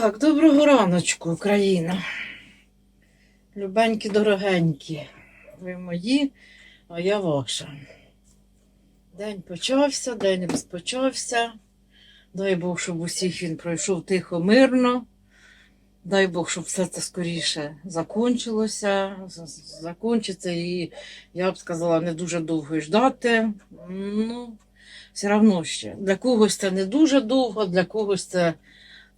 Так, доброго раночку, Україна. Любенькі, дорогенькі. Ви мої, а я ваша. День почався, день розпочався. Дай Бог, щоб усіх він пройшов тихо, мирно. Дай Бог, щоб все це скоріше закончилося, з- з- закінчиться і, я б сказала, не дуже довго ждати. Ну, все одно ще. Для когось це не дуже довго, для когось це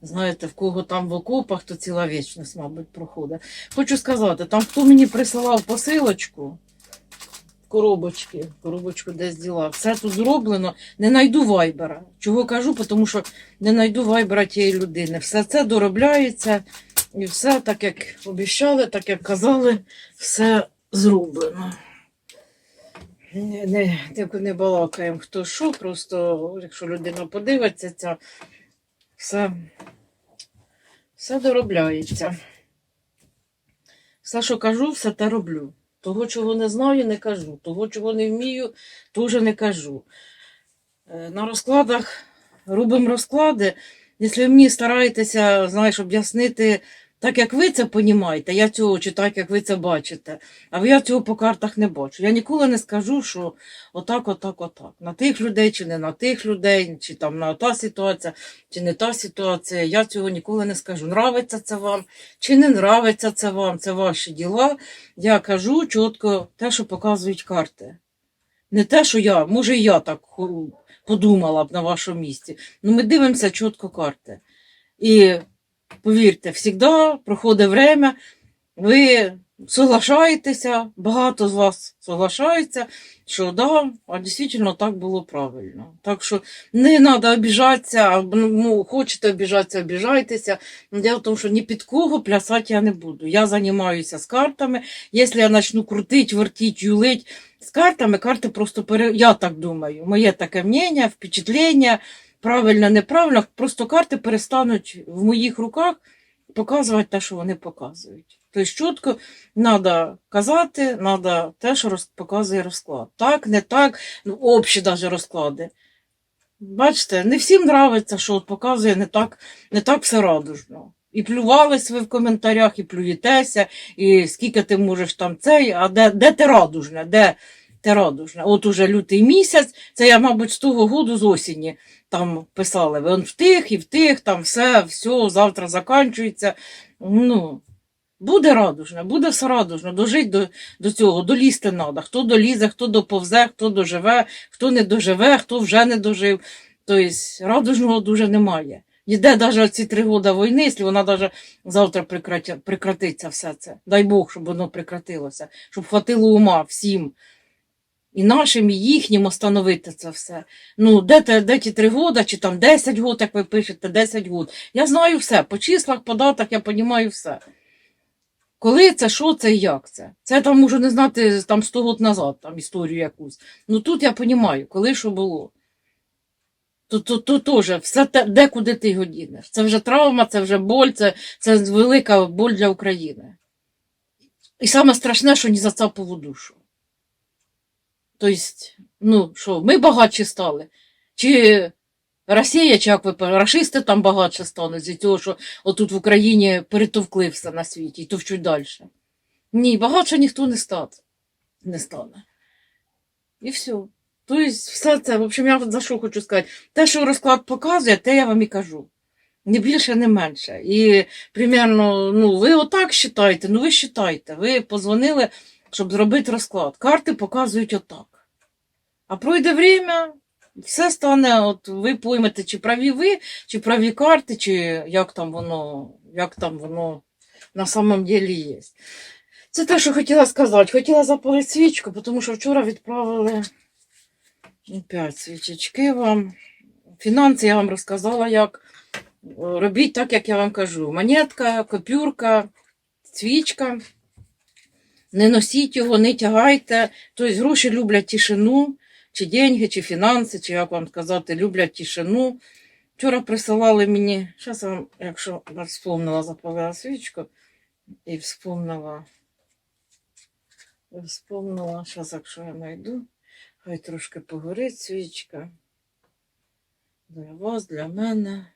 Знаєте, в кого там в окопах, то ціла вічність, мабуть, проходить. Хочу сказати, там хто мені присилав посилочку, коробочки, коробочку десь діла, все тут зроблено, не найду вайбера. Чого кажу, тому що не найду вайбера тієї людини. Все це доробляється і все так, як обіщали, так як казали, все зроблено. Не, не, не балакаємо хто що, просто якщо людина подивиться, ця все, все доробляється. Все, що кажу, все те роблю. Того, чого не знаю, не кажу. Того, чого не вмію, теж не кажу. Е, На розкладах робимо розклади. Якщо мені стараєтеся, знаєш, об'яснити так, як ви це понімаєте, я цього чи так, як ви це бачите, а я цього по картах не бачу. Я ніколи не скажу, що отак, отак, отак. На тих людей, чи не на тих людей, чи там на та ситуація, чи не та ситуація. Я цього ніколи не скажу. Нравиться це вам, чи не нравиться це вам, це ваші діла. Я кажу чітко те, що показують карти. Не те, що я, може, і я так подумала б на вашому місці. Ну, ми дивимося чітко карти. І повірте, завжди проходить время, ви соглашаєтеся, багато з вас соглашаються, що да, а дійсно так було правильно. Так що не треба обіжатися, а, ну, хочете обіжатися, обіжайтеся. Ну, Дело в тому, що ні під кого плясати я не буду. Я займаюся з картами. Якщо я почну крутити, вертити, юлить з картами, карти просто пере... Я так думаю. Моє таке мнення, впечатлення, правильно, неправильно. Просто карти перестануть в моїх руках показувати те, що вони показують. Тобто чітко треба казати, треба те, що показує розклад. Так, не так, ну, общі навіть розклади. Бачите, не всім нравиться, що от показує не так, не так все радужно. І плювались ви в коментарях, і плюєтеся, і скільки ти можеш там цей, а де, де ти радужне, де ти радужне? От уже лютий місяць, це я, мабуть, з того году з осені там писали. Ви он в тих і в тих, там все, все, завтра закінчується. Ну, буде радужне, буде все радужно, дожить до, до цього, долізти треба. Хто долізе, хто доповзе, хто доживе, хто не доживе, хто вже не дожив. Тобто радужного дуже немає. Йде навіть ці три роки війни, якщо вона навіть завтра прекратиться все це. Дай Бог, щоб воно прекратилося, щоб хватило ума всім. І нашим, і їхнім остановити це все. Ну, де, те, де ті три роки, чи там 10 років, як ви пишете, 10 років. Я знаю все. По числах, по датах я розумію все. Коли це, що це і як це? Це там можу не знати там 100 років назад, там історію якусь. Ну тут я розумію, коли що було. То, то, то теж все те, де куди ти його дінеш. Це вже травма, це вже боль, це, це велика боль для України. І саме страшне, що не зацапало душу. Тобто, ну що, ми багатші стали. Чи Росія, чи як ви рашисти там багатше стануть з того, що отут в Україні перетовкли все на світі і товчуть далі. Ні, багатше ніхто не стане. Не стане. І все. Тобто, все це, в общем, я за що хочу сказати, те, що розклад показує, те я вам і кажу. Не більше, не менше. І примерно, ну, ви отак вважаєте, ну ви вважаєте. Ви позвонили, щоб зробити розклад. Карти показують отак. А пройде время, все стане, от ви поймете, чи праві ви, чи праві карти, чи як там воно, як там воно на самом деле є. Це те, що хотіла сказати. Хотіла запалити свічку, тому що вчора відправили опять свічечки вам. Фінанси я вам розказала, як. Робіть так, як я вам кажу. Монетка, копюрка, свічка. Не носіть його, не тягайте. Тобто гроші люблять тишину, чи деньги, чи фінанси, чи як вам сказати, люблять тишину. Вчора присилали мені, зараз вам, якщо я вспомнила, запалила свічку і вспомнила. Вспомнила, зараз, якщо я знайду, хай трошки погорить свічка. Для вас, для мене.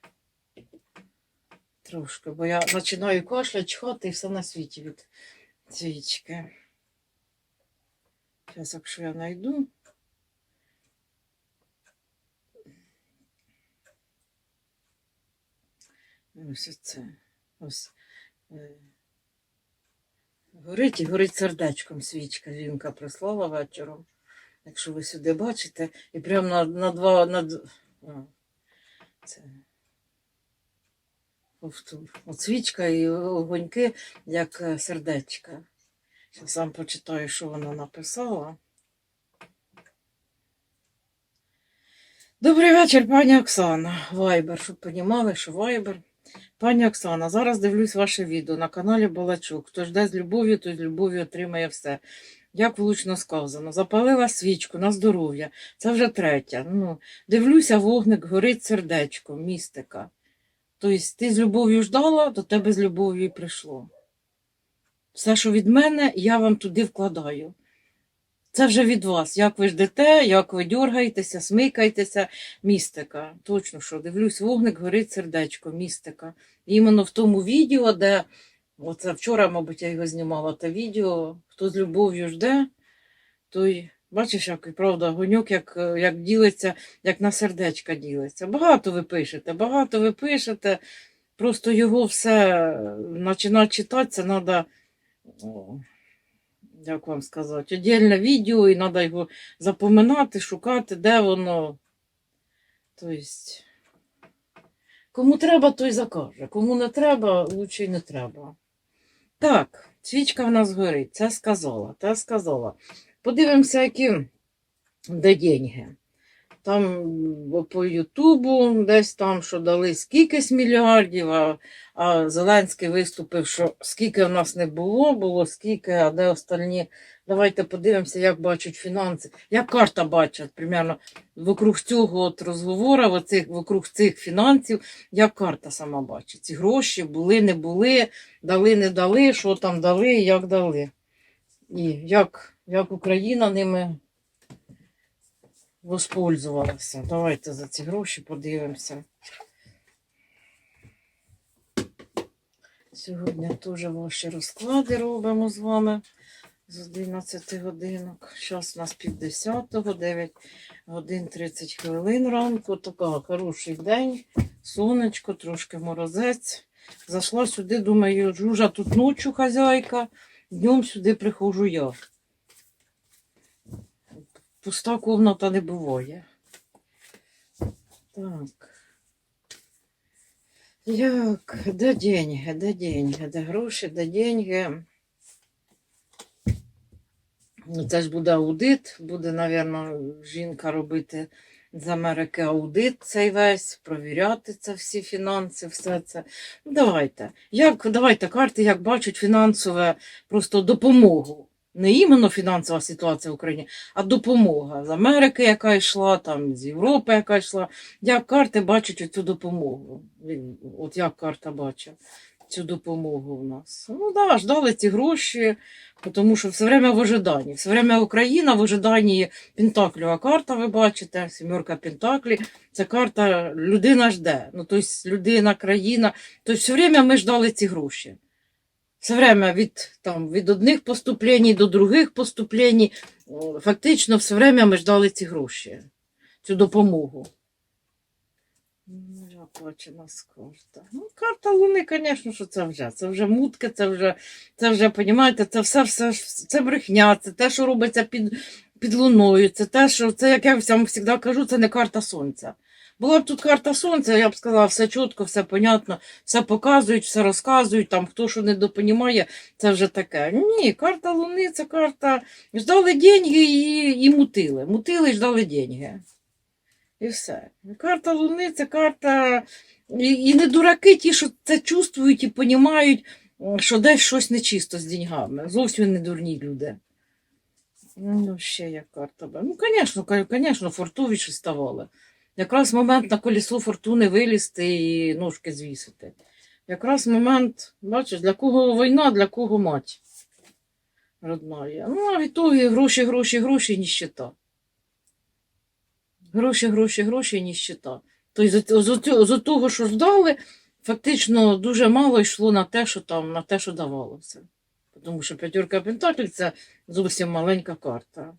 Трошки, бо я починаю кашляти, чхати і все на світі від свічки. Зараз, якщо я знайду. Ось це. Ось. е, Горить і горить сердечком свічка. Жінка прислала вечором. Якщо ви сюди бачите, і прямо на, на два. На... це повтор. От свічка і огоньки, як е, сердечка. Зараз сам почитаю, що вона написала. Добрий вечір, пані Оксана. Вайбер, щоб понімали, що Вайбер. Пані Оксана, зараз дивлюсь ваше відео на каналі Балачук. Хто жде з любов'ю, той з любов'ю отримає все. Як влучно сказано, запалила свічку на здоров'я. Це вже третя. Ну, дивлюся, вогник горить сердечко, містика. Тобто ти з любов'ю ждала, до тебе з любов'ю і прийшло. Все, що від мене, я вам туди вкладаю. Це вже від вас. Як ви ждете, як ви дергаєтеся, смикаєтеся, містика. Точно що, дивлюсь, вогник горить сердечко, містика. Іменно в тому відео, де оце вчора, мабуть, я його знімала, те відео, хто з любов'ю жде, той, бачиш, як правда, гоньок, як, е, як ділиться, як на сердечка ділиться. Багато ви пишете, багато ви пишете. Просто його все починати читати, це треба, як вам сказати, віддільне відео, і треба його запоминати, шукати, де воно. Тобто, кому треба, той закаже. Кому не треба, лучше й не треба. Так, свічка в нас горить. Це сказала, це сказала. Подивимося, які де деньги. Там по Ютубу десь там, що дали скількись мільярдів, а, а Зеленський виступив, що скільки в нас не було, було скільки, а де остальні. Давайте подивимося, як бачать фінанси, як карта бачить, примерно, вокруг цього от розговору, оцих, вокруг цих фінансів, як карта сама бачить. Ці гроші були, не були, дали, не дали, що там дали, як дали. І як, як Україна ними воспользувалася. Давайте за ці гроші подивимося. Сьогодні теж ваші розклади робимо з вами з 11 годинок. Зараз у нас пів десятого, 9 годин 30 хвилин ранку. Така хороший день. Сонечко, трошки морозець. Зайшла сюди, думаю, жужа тут ночі хазяйка, днем сюди приходжу я. Пуста комната не буває. Так. Як? Де деньги? Де деньги? Де гроші, де деньги? Ну, Це ж буде аудит, буде, напевно, жінка робити з Америки аудит цей весь, провіряти це всі фінанси, все це. Давайте. Як, давайте карти, як бачать фінансове просто допомогу. Не іменно фінансова ситуація в Україні, а допомога з Америки, яка йшла, там, з Європи, яка йшла. Як карти бачать цю допомогу? От як карта бачить цю допомогу в нас. Ну да, ждали ці гроші, тому що все время в ожиданні. Все время Україна в ожиданні Пентаклюва карта, ви бачите, сімерка Пентаклі. Це карта людина жде. Ну, тобто людина, країна. Тобто все время ми ждали ці гроші. Все время від, там, від одних поступлень до других поступлень. Фактично, все время ми ждали ці гроші, цю допомогу. Ну, нас карта. Ну, карта Луни, звісно, що це вже. Це вже мутки, це вже, це вже, понімаєте, це все, все, це брехня, це те, що робиться під, під луною, це те, що це, як я всім завжди кажу, це не карта сонця. Була б тут карта сонця, я б сказала, все чітко, все понятно, все показують, все розказують, там хто що не допонімає, це вже таке. Ні, карта Луни це карта. Ждали деньги і, і мутили. Мутили і ждали деньги. І все. Карта Луни це карта. І, і не дураки ті, що це чувствують і понімають, що десь щось нечисто з деньгами. Зовсім не дурні люди. Ну, ще як карта. Ну, звісно, звісно, фортовіші ставали. Якраз момент на колесо фортуни вилізти і ножки звісити. Якраз момент, бачиш, для кого війна, для кого мать родная. Ну, а в ітогі гроші, гроші, гроші, ніщета. Гроші, гроші, гроші, ніщета. Тобто з, того, що ждали, фактично дуже мало йшло на те, що там, на те, що давалося. Тому що п'ятірка Пентаклів це зовсім маленька карта.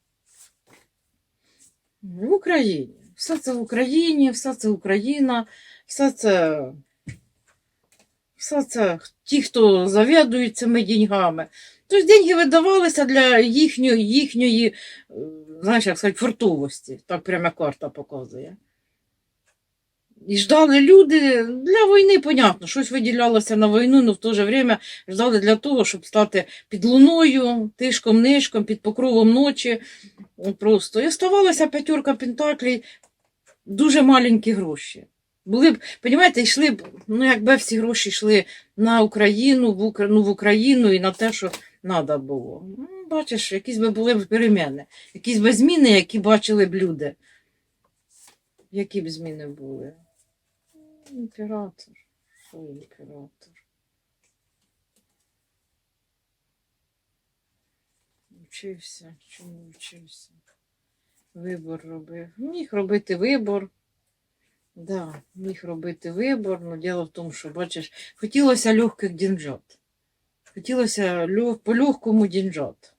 В Україні. Все це в Україні, все це Україна, все це. Все це ті, хто завідують цими деньгами. Тобто деньги видавалися для їхньої, їхньої е, знаєш, як сказати, фартовості. Так прямо карта показує. І ждали люди для війни, понятно, щось виділялося на війну, але в то же время ждали для того, щоб стати під луною, тишком нишком, під покровом ночі. Просто. І оставалася п'ятерка пентаклей, дуже маленькі гроші. Були б, понімаєте, йшли б, ну якби всі гроші йшли на Україну, в, Укра... ну, в Україну і на те, що треба було. Ну, бачиш, якісь би були б переміни, якісь би зміни, які бачили б люди. Які б зміни були? Імператор. Що імператор? Вчився, чому вчився? Вибор робив. Міг робити вибор. Да, міг робити вибор, але діло в тому, що, бачиш, хотілося легких дінжат. Хотілося льох, по легкому дінжат.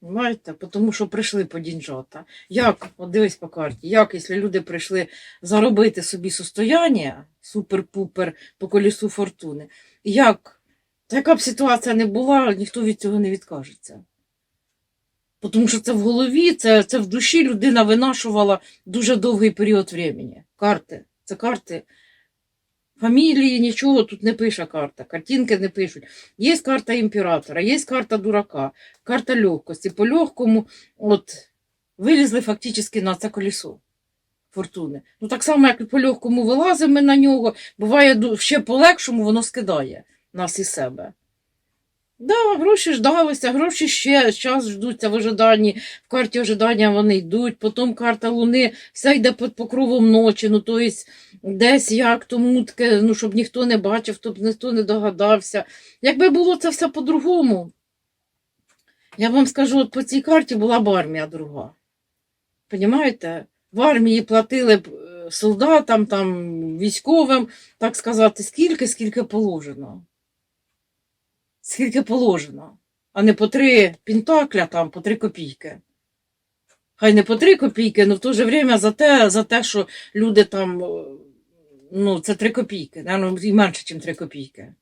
Понимаєте? Тому що прийшли по дінжата. Як, от дивись по карті, як, якщо люди прийшли заробити собі состояння, супер-пупер по колісу фортуни, як, яка б ситуація не була, ніхто від цього не відкажеться. Тому що це в голові, це, це в душі людина винашувала дуже довгий період времени. Карти. Це карти. Фамілії нічого тут не пише карта, картинки не пишуть. Є карта імператора, є карта дурака, карта легкості. По легкому от, вилізли фактично на це колесо фортуни. Ну так само, як і по легкому вилазимо на нього, буває ще по легшому воно скидає нас із себе. Да, гроші ждалися, гроші ще час ждуться в ожиданні. В карті ожидання вони йдуть, потім карта Луни, вся йде під покровом ночі. Ну, тобто, десь як то мутке, ну, щоб ніхто не бачив, щоб ніхто не догадався. Якби було це все по-другому, я вам скажу, от по цій карті була б армія друга. Понімаєте? В армії платили б е, солдатам, там, військовим, так сказати, скільки, скільки положено скільки положено, а не по три пентакля, там, по три копійки. Хай не по три копійки, але в то же время за те, за те, що люди там, е, ну, це три копійки, наверно, і менше, ніж три копійки.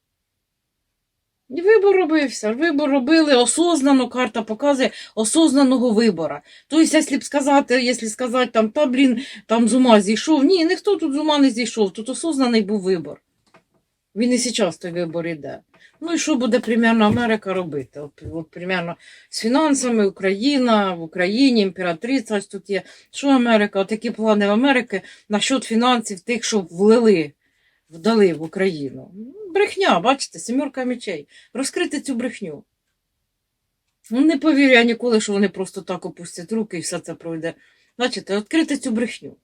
І вибор робився. Вибор робили осознано, карта показує осознаного вибора. Тобто, якщо б сказати, якщо сказати, там, та, блін, там з ума зійшов. Ні, ніхто тут з ума не зійшов, тут осознаний був вибор. Він і зараз той вибор іде. Ну і що буде примерно Америка робити? От, от примерно з фінансами Україна, в Україні, імператриця ось тут є. Що Америка? От які плани Америки насчет фінансів тих, що влили, вдали в Україну. Ну, Брехня, бачите, сімерка мечей. Розкрити цю брехню. Ну, не повірю я ніколи, що вони просто так опустять руки і все це пройде. Бачите, відкрити цю брехню.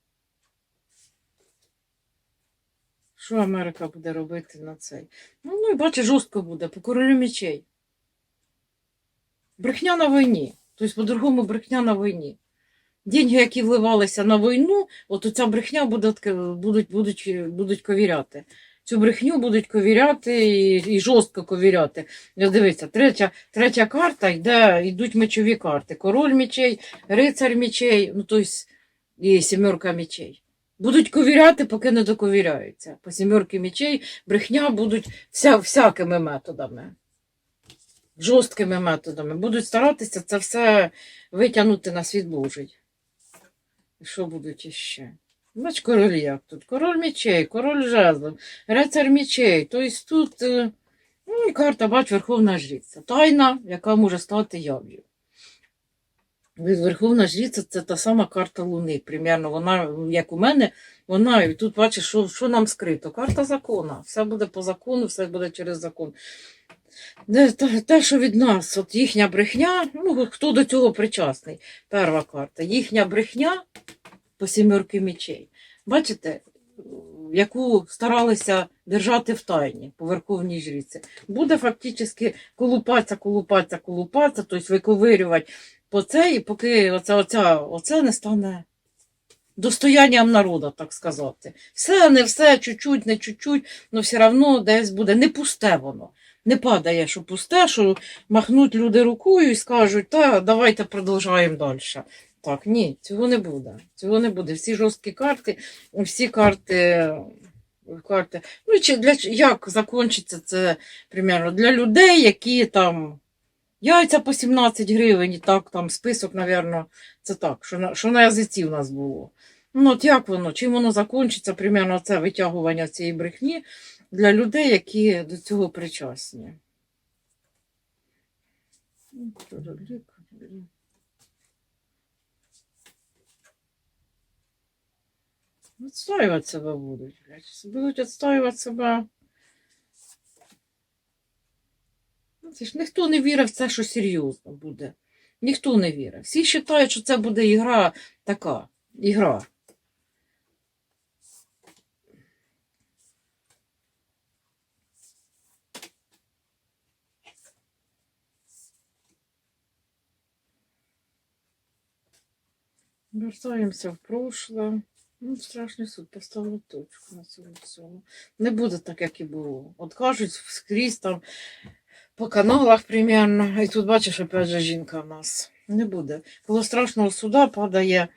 Що Америка буде робити на цей? Ну, ну і бачиш, жорстко буде, по королю мечей. Брехня на війні. Тобто, по-другому, брехня на війні. Деньги, які вливалися на війну, от оця брехня буде, будуть, будуть, будуть ковіряти. Цю брехню будуть ковіряти і, і жорстко ковіряти. Ну, Дивіться, третя, третя карта йде, йдуть мечові карти. Король мечей, рицар мечей, ну тобто і сімерка мечей. Будуть ковіряти, поки не доковіряються. По сімерки мечей брехня будуть вся, всякими методами. Жорсткими методами. Будуть старатися це все витягнути на світ Божий. І що будуть іще? Бач, король як тут. Король мечей, король жезлів, рицар мечей. Тобто тут е, ну, і карта, бач, Верховна Жриця. Тайна, яка може стати яв'ю. Верховна Жриця це та сама карта Луни. Примерно вона, як у мене, вона, і тут бачиш, що, що нам скрито. Карта закона. Все буде по закону, все буде через закон. Те, що від нас, от їхня брехня, ну хто до цього причасний? Перша карта. Їхня брехня по сімерки мечей. Бачите, яку старалися держати в тайні по Верховній Жриці. Буде фактично колупатися, колупатися, колупатися, тобто виковирювати по цей, поки оце, оця, оце не стане достоянням народу, так сказати. Все, не все, чуть-чуть, не чуть-чуть, але все одно десь буде не пусте воно. Не падає, що пусте, що махнуть люди рукою і скажуть, та давайте продовжуємо далі. Так, ні, цього не буде. Цього не буде. Всі жорсткі карти, всі карти. карти. Ну, чи для, як закінчиться це примерно для людей, які там яйця по 17 гривень, і так там список, напевно, це так, що на, що на язиці в нас було. Ну, от як воно, чим воно закінчиться, примерно це витягування цієї брехні для людей, які до цього причасні. Відстоювати себе будуть, блядь. Будуть відстоювати себе. Ну, Це ж ніхто не вірив в це, що серйозно буде. Ніхто не вірив. Всі вважають, що це буде ігра така. Ігра. Вертаємося в прошлое. Ну, страшний суд, поставили точку на цьому всьому. Не буде так, як і було. От кажуть скрізь там по каналах примерно. І тут бачиш, опять же, жінка в нас. Не буде. Коло страшного суда падає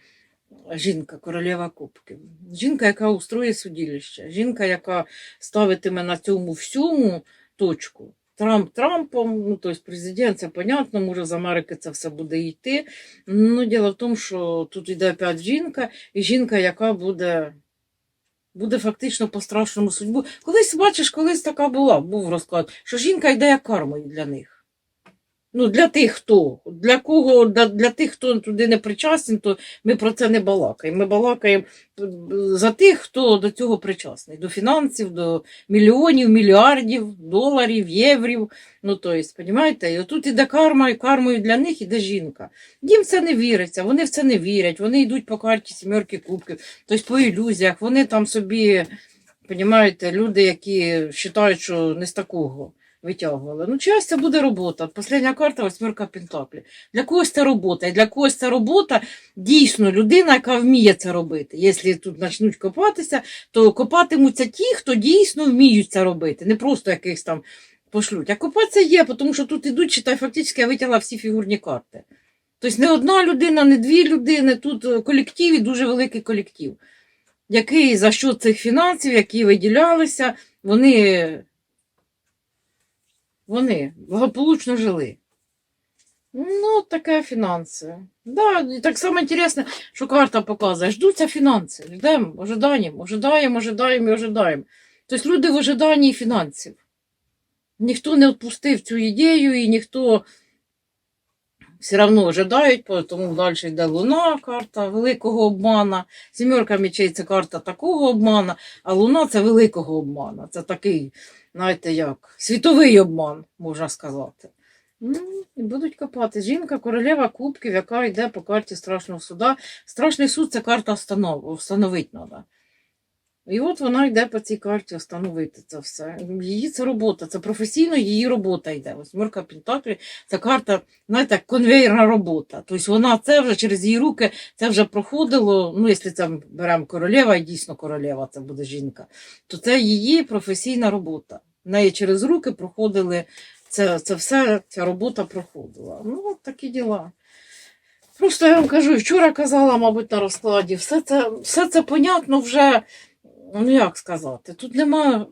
жінка, королева кубків. Жінка, яка устроює судилище. Жінка, яка ставитиме на цьому всьому точку. Трамп Трампом, ну тобто президент, це понятно, може з Америки це все буде йти. Ну, діло в тому, що тут йде опять жінка, і жінка, яка буде, буде фактично по страшному судьбу. Колись, бачиш, колись така була, був розклад, що жінка йде як кармою для них. Ну, для тих, хто, для кого, для, для тих, хто туди не причасний, то ми про це не балакаємо. Ми балакаємо е, за тих, хто до цього причасний, до фінансів, до мільйонів, мільярдів, доларів, єврів. Ну, то есть, понімаєте? І отут іде карма, і кармою для них іде жінка. Їм це не віриться, вони в це не вірять, вони йдуть по карті сімерки кубків, тобто по ілюзіях, вони там собі, понімаєте, люди, які вважають, що не з такого витягували. Ну, чиясь це буде робота. Последня карта восьмерка Пентаклі. Для когось це робота. І для когось це робота дійсно людина, яка вміє це робити. Якщо тут почнуть копатися, то копатимуться ті, хто дійсно вміють це робити. Не просто якихось там пошлють. А копатися є, тому що тут ідуть, читай, фактично я витягла всі фігурні карти. Тобто не одна людина, не дві людини, тут е, колектив і дуже великий колектив, який за що цих фінансів, які виділялися, вони вони благополучно жили. Ну, таке фінанси. Да, так само інтересно, що карта показує. Ждуться фінанси. Ждемо, ожидаємо, ожидаємо, ожидаємо і ожидаємо. Тобто люди в ожиданні фінансів. Ніхто не відпустив цю ідею, і ніхто все одно ожидають, тому далі йде луна, карта великого обмана. Сімерка мечей це карта такого обмана, а луна це великого обмана. Це такий, знаєте, як світовий обман, можна сказати. Ну, і будуть копати. Жінка, королева кубків, яка йде по карті страшного суда. Страшний суд це карта встанов... встановити треба. І от вона йде по цій карті встановити це все. Її це робота, це професійно її робота йде. Ось Восьмерка Пентаклі це карта, знаєте, конвейерна робота. Тобто вона це вже через її руки це вже проходило. Ну, якщо це беремо королева, і дійсно королева, це буде жінка, то це її професійна робота. В неї через руки проходили це, це все, ця робота проходила. Ну, от такі діла. Просто я вам кажу, вчора казала, мабуть, на розкладі, все це, все це понятно вже, ну як сказати, тут нема.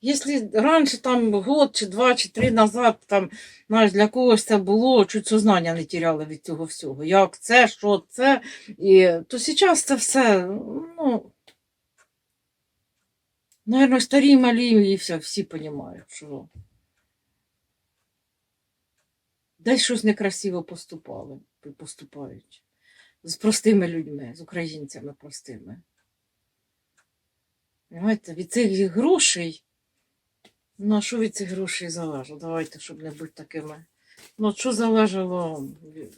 Якщо раніше там год чи два, чи три назад, там, знаєш, для когось це було, чуть сознання не тіряли від цього всього. Як це, що це, і, то зараз це все, ну. Наверное, старі малі і все, всі розуміють, що десь щось некрасиво поступали, поступають. З простими людьми, з українцями простими. Понимаєте, від цих грошей, ну а що від цих грошей залежало? Давайте, щоб не бути такими. Ну, що залежало,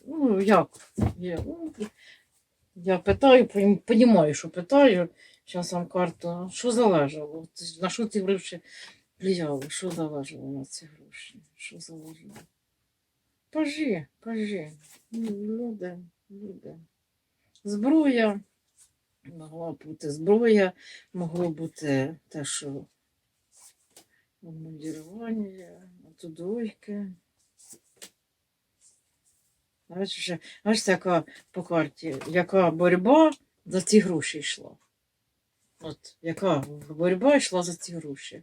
ну, як? Я, ну, я питаю, розумію, що питаю. Зараз вам карту. Що залежало? На що ці гроші влияли? Що залежало на ці гроші? Що залежало? Пажі, пажі. Люди, люди. зброя, могла бути зброя, могло бути те, що обмундірування, отудойки. Аж яка по карті, яка боротьба за ці гроші йшла. От яка боротьба йшла за ці гроші.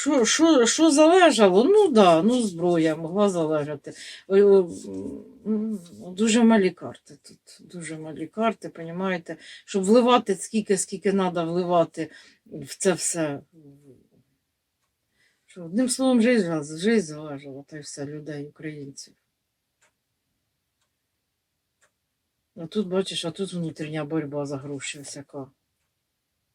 Що, що, що залежало? Ну так, да, ну зброя могла залежати. О, м, Дуже малі карти тут. Дуже малі карти, понімаєте? Щоб вливати скільки, скільки треба вливати в це все. Що, одним словом, життя, залежала, та й все людей, українців. А тут, бачиш, а тут внутрішня боротьба за гроші ось яка.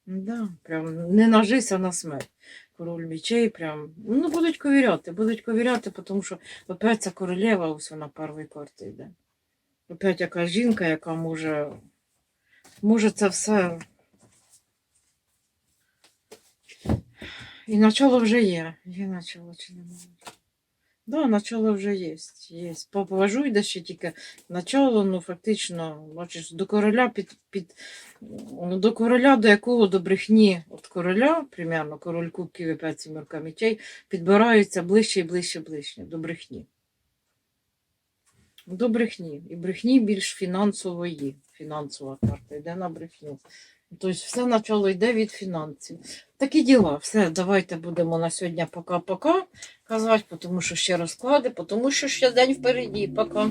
Да, прям не на жизнь, а на смерть. Король мечей прям. Ну, будуть ковіряти, будуть ковіряти, тому що опять ця королева ось вона першої карти йде. Опять яка жінка, яка може, може це все. І начало вже є. Є начало чи немає? Да, начало вже є. є. Поважу йде ще тільки начало, ну фактично, бачиш, до короля під, під ну, до короля, до якого до брехні от короля, примерно, король кубків і п'ять сімерка мечей, підбираються ближче і ближче ближче до брехні. До брехні. І брехні більш фінансової. Фінансова карта йде на брехню. Тобто все начало йде від фінансів. Такі діла. Все, давайте будемо на сьогодні пока-пока казати, тому що ще розклади, тому що ще день впереді. Пока.